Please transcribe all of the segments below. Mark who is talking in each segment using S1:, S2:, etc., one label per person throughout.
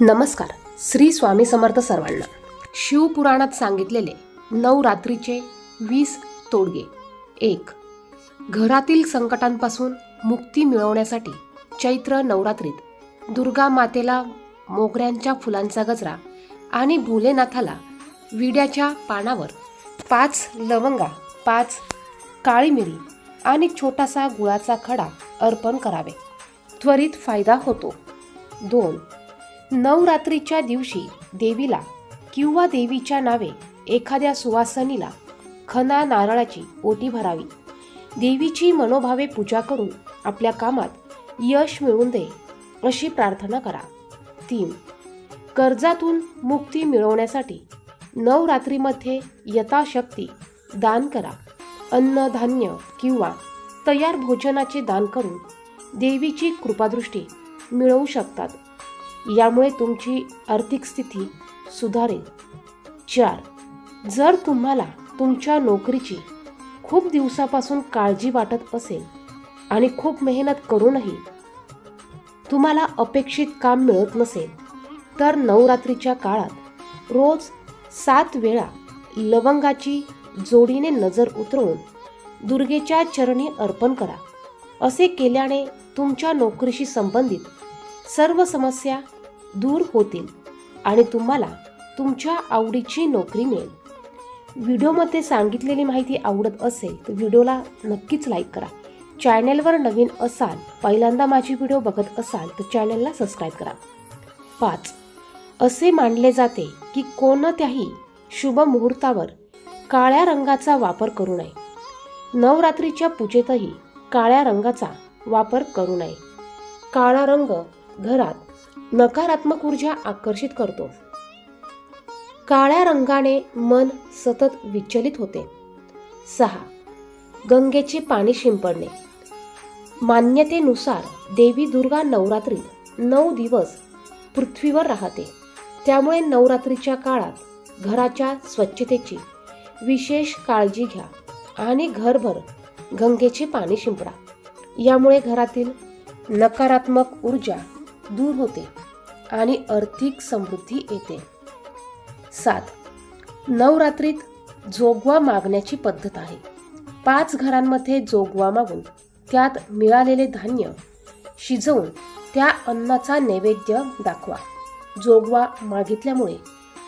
S1: नमस्कार. श्री स्वामी समर्थ सर्वांना. शिवपुराणात सांगितलेले नवरात्रीचे वीस तोडगे. एक घरातील संकटांपासून मुक्ती मिळवण्यासाठी चैत्र नवरात्रीत दुर्गा मातेला मोगऱ्यांच्या फुलांचा गजरा आणि भोलेनाथाला विड्याच्या पानावर पाच लवंगा पाच काळी मिरी आणि छोटासा गुळाचा खडा अर्पण करावे. त्वरित फायदा होतो. दोन नवरात्रीच्या दिवशी देवीला किंवा देवीच्या नावे एखाद्या सुवासनीला खना नारळाची ओटी भरावी. देवीची मनोभावे पूजा करून आपल्या कामात यश मिळवून दे अशी प्रार्थना करा. तीन कर्जातून मुक्ती मिळवण्यासाठी नवरात्रीमध्ये यथाशक्ती दान करा. अन्नधान्य किंवा तयार भोजनाचे दान करून देवीची कृपादृष्टी मिळवू शकतात. यामुळे तुमची आर्थिक स्थिती सुधारेल. चार जर तुम्हाला तुमच्या नोकरीची खूप दिवसापासून काळजी वाटत असेल आणि खूप मेहनत करूनही तुम्हाला अपेक्षित काम मिळत नसेल तर नवरात्रीच्या काळात रोज सात वेळा लवंगाची जोडीने नजर उतरवून दुर्गेच्या चरणी अर्पण करा. असे केल्याने तुमच्या नोकरीशी संबंधित सर्व समस्या दूर होतील आणि तुम्हाला तुमच्या आवडीची नोकरी मिळेल. व्हिडिओमध्ये सांगितलेली माहिती आवडत असेल तर व्हिडिओला नक्कीच लाईक करा. चॅनेलवर नवीन असाल पहिल्यांदा माझी व्हिडिओ बघत असाल तर चॅनेलला सबस्क्राईब करा. पाच असे मानले जाते की कोणत्याही शुभ मुहूर्तावर काळ्या रंगाचा वापर करू नये. नवरात्रीच्या पूजेतही काळ्या रंगाचा वापर करू नये. काळा रंग घरात नकारात्मक ऊर्जा आकर्षित करतो. काळ्या रंगाने मन सतत विचलित होते. सहा. गंगेचे पाणी शिंपडणे. मान्यतेनुसार देवी दुर्गा नवरात्रीत नऊ दिवस पृथ्वीवर राहते. त्यामुळे नवरात्रीच्या काळात घराच्या स्वच्छतेची विशेष काळजी घ्या आणि घरभर गंगेचे पाणी शिंपडा. यामुळे घरातील नकारात्मक ऊर्जा दूर होते. आणि आर्थिक समृद्धी येते. सात. नवरात्रीत जोगवा मागण्याची पद्धत आहे. पाच घरांमध्ये जोगवा मागून त्यात मिळालेले धान्य शिजवून त्या अन्नाचा नैवेद्य दाखवा. जोगवा मागितल्यामुळे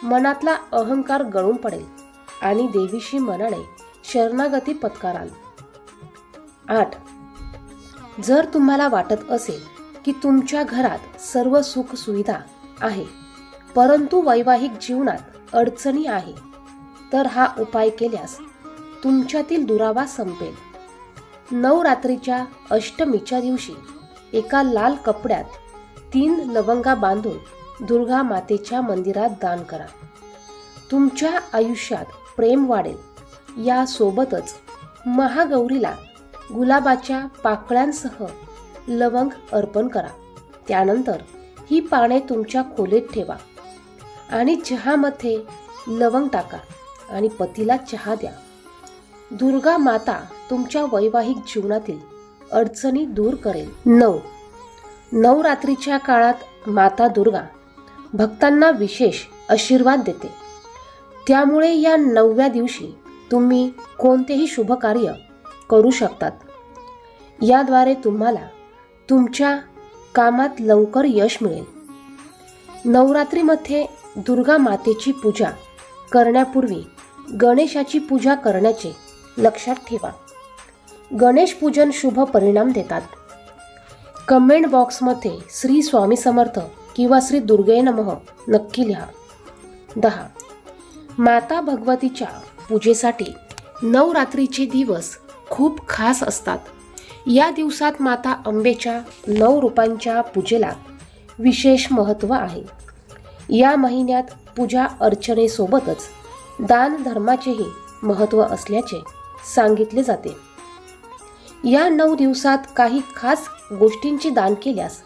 S1: मनातला अहंकार गळून पडेल आणि देवीशी मनाने शरणागती पत्काराल. आठ. जर तुम्हाला वाटत असेल की तुमच्या घरात सर्व सुख सुविधा आहे. परंतु वैवाहिक जीवनात अडचणी आहे. तर हा उपाय केल्यास तुमच्यातील दुरावा संपेल. नवरात्रीच्या अष्टमीच्या दिवशी एका लाल कपड्यात तीन लवंगा बांधून दुर्गा मातेच्या मंदिरात दान करा. तुमच्या आयुष्यात प्रेम वाढेल. यासोबतच महागौरीला गुलाबाच्या पाकळ्यांसह लवंग अर्पण करा. त्यानंतर ही पाने तुमच्या खोलीत ठेवा आणि चहामध्ये लवंग टाका आणि पतीला चहा द्या. दुर्गा माता तुमच्या वैवाहिक जीवनातील अडचणी दूर करेल. नऊ. नवरात्रीच्या काळात माता दुर्गा भक्तांना विशेष आशीर्वाद देते. त्यामुळे या नवव्या दिवशी तुम्ही कोणतेही शुभ कार्य करू शकतात. याद्वारे तुम्हाला तुमच्या कामात लवकर यश मिळेल. नवरात्रीमध्ये दुर्गा मातेची पूजा करण्यापूर्वी गणेशाची पूजा करण्याचे लक्षात ठेवा. गणेश पूजन शुभ परिणाम देतात. कमेंट बॉक्समध्ये श्री स्वामी समर्थ किंवा श्री दुर्गे नमः नक्की लिहा. दहा. माता भगवतीच्या पूजेसाठी नवरात्रीचे दिवस खूप खास असतात. या दिवसात माता अंबेच्या नऊ रूपांच्या पूजेला विशेष महत्त्व आहे. या महिन्यात पूजा अर्चनेसोबतच दान धर्माचेही महत्त्व असल्याचे सांगितले जाते. या नऊ दिवसात काही खास गोष्टींची दान केल्यास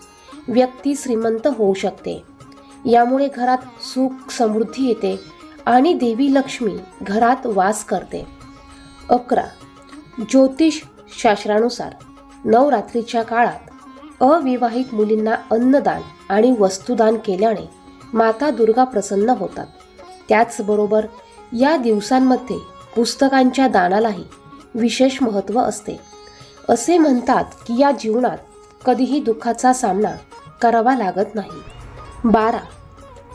S1: व्यक्ती श्रीमंत होऊ शकते. यामुळे घरात सुख समृद्धी येते आणि देवी लक्ष्मी घरात वास करते. अकरा. ज्योतिष शास्त्रानुसार नवरात्रीच्या काळात अविवाहित मुलींना अन्नदान आणि वस्तुदान केल्याने माता दुर्गा प्रसन्न होतात. त्याचबरोबर या दिवसांमध्ये पुस्तकांच्या दानालाही विशेष महत्त्व असते. असे म्हणतात की या जीवनात कधीही दुःखाचा सामना करावा लागत नाही. बारा.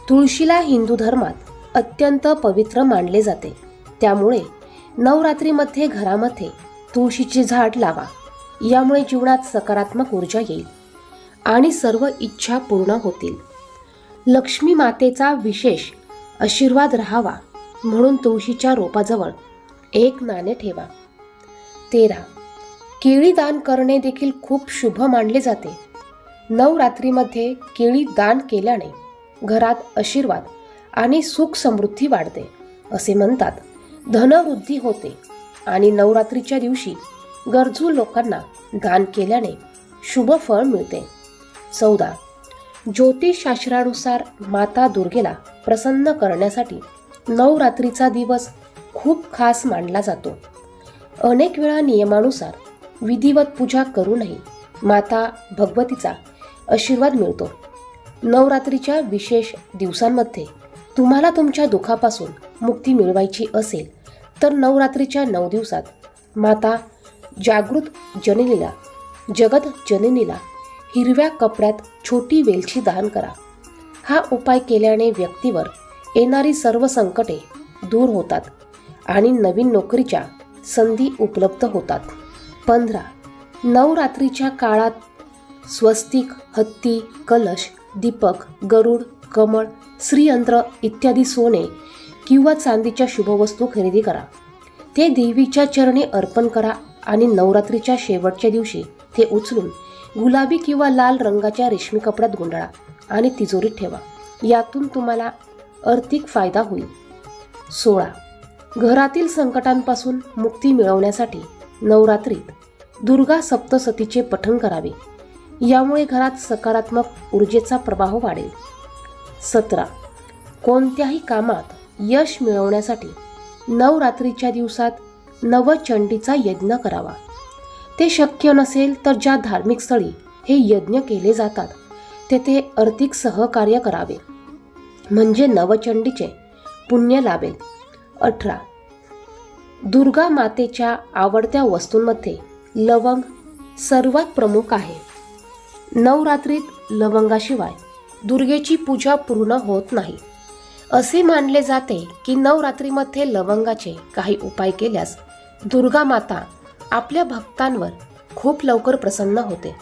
S1: तुळशीला हिंदू धर्मात अत्यंत पवित्र मानले जाते. त्यामुळे नवरात्रीमध्ये घरामध्ये तुळशीची झाड लावा. यामुळे जीवनात सकारात्मक ऊर्जा येईल आणि सर्व इच्छा पूर्ण होतील. लक्ष्मी मातेचा विशेष आशीर्वाद राहावा म्हणून तुळशीच्या रोपाजवळ एक नाणे ठेवा. तेरा. केळी दान करणे देखील खूप शुभ मानले जाते. नवरात्रीमध्ये केळी दान केल्याने घरात आशीर्वाद आणि सुख समृद्धी वाढते असे म्हणतात. धनवृद्धी होते आणि नवरात्रीच्या दिवशी गरजू लोकांना दान केल्याने शुभ फळ मिळते. चौदा. ज्योतिषशास्त्रानुसार माता दुर्गेला प्रसन्न करण्यासाठी नवरात्रीचा दिवस खूप खास मानला जातो. अनेक वेळा नियमानुसार विधिवत पूजा करूनही माता भगवतीचा आशीर्वाद मिळतो. नवरात्रीच्या विशेष दिवसांमध्ये तुम्हाला तुमच्या दुःखापासून मुक्ती मिळवायची असेल तर नवरात्रीच्या नऊ दिवसात माता जागृत जननीला जगत जननीला हिरव्या कपड्यात छोटी वेलची दान करा. हा उपाय केल्याने व्यक्तीवर येणारी सर्व संकटे दूर होतात आणि नवीन नोकरीच्या संधी उपलब्ध होतात. पंधरा नवरात्रीच्या काळात स्वस्तिक हत्ती कलश दीपक गरुड कमळ श्रीयंत्र इत्यादी सोने किंवा चांदीच्या शुभवस्तू खरेदी करा. ते देवीच्या चरणी अर्पण करा आणि नवरात्रीच्या शेवटच्या दिवशी ते उचलून गुलाबी किंवा लाल रंगाच्या रेशमी कपड्यात गुंडाळा आणि तिजोरीत ठेवा. यातून तुम्हाला आर्थिक फायदा होईल. सोळा. घरातील संकटांपासून मुक्ती मिळवण्यासाठी नवरात्रीत दुर्गा सप्तसतीचे पठण करावे. यामुळे घरात सकारात्मक ऊर्जेचा प्रवाह वाढेल. सतरा. कोणत्याही कामात यश मिळवण्यासाठी नवरात्रीच्या दिवसात नवचंडीचा यज्ञ करावा. ते शक्य नसेल तर ज्या धार्मिक स्थळी हे यज्ञ केले जातात तेथे आर्थिक सहकार्य करावे. म्हणजे नवचंडीचे पुण्य लाभेल. अठरा. दुर्गा मातेच्या आवडत्या वस्तूंमध्ये लवंग सर्वात प्रमुख आहे. नवरात्रीत लवंगाशिवाय दुर्गेची पूजा पूर्ण होत नाही. असे मानले जाते की नवरात्रीमध्ये लवंगाचे काही उपाय केल्यास दुर्गा माता आपल्या भक्तांवर खूप लवकर प्रसन्न होते.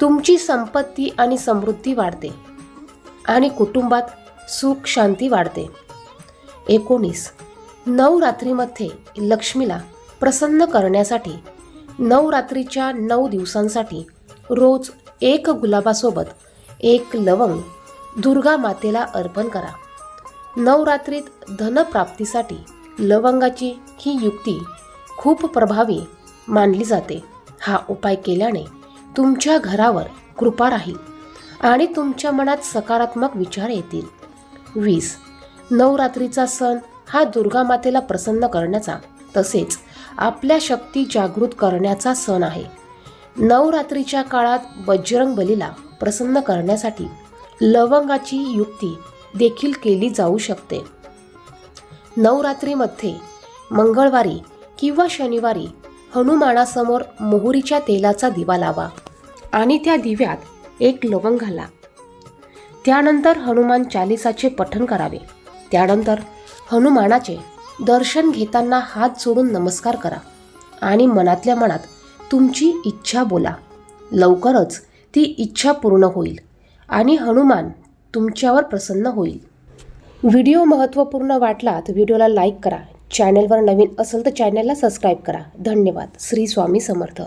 S1: तुमची संपत्ती आणि समृद्धी वाढते आणि कुटुंबात सुख शांती वाढते. एकोणीस. नवरात्रीमध्ये लक्ष्मीला प्रसन्न करण्यासाठी नवरात्रीच्या नऊ दिवसांसाठी रोज एक गुलाबासोबत एक लवंग दुर्गा मातेला अर्पण करा. नवरात्रीत धनप्राप्तीसाठी लवंगाची ही युक्ती खूप प्रभावी मानली जाते. हा उपाय केल्याने तुमच्या घरावर कृपा राहील आणि तुमच्या मनात सकारात्मक विचार येतील. वीस. नवरात्रीचा सण हा दुर्गा मातेला प्रसन्न करण्याचा तसेच आपल्या शक्ती जागृत करण्याचा सण आहे. नवरात्रीच्या काळात बजरंग बलीला प्रसन्न करण्यासाठी लवंगाची युक्ती देखील केली जाऊ शकते. नवरात्रीमध्ये मंगळवारी किंवा शनिवारी हनुमानासमोर मोहरीच्या तेलाचा दिवा लावा आणि त्या दिव्यात एक लवंग घाला. त्यानंतर हनुमान चालिसाचे पठण करावे. त्यानंतर हनुमानाचे दर्शन घेताना हात जोडून नमस्कार करा आणि मनातल्या मनात तुमची इच्छा बोला. लवकरच ती इच्छा पूर्ण होईल आणि हनुमान तुमच्यावर प्रसन्न होईल. व्हिडिओ महत्त्वपूर्ण वाटला तर व्हिडिओला लाईक करा. चॅनलवर नवीन असेल तर चॅनलला सबस्क्राईब करा. धन्यवाद. श्री स्वामी समर्थ.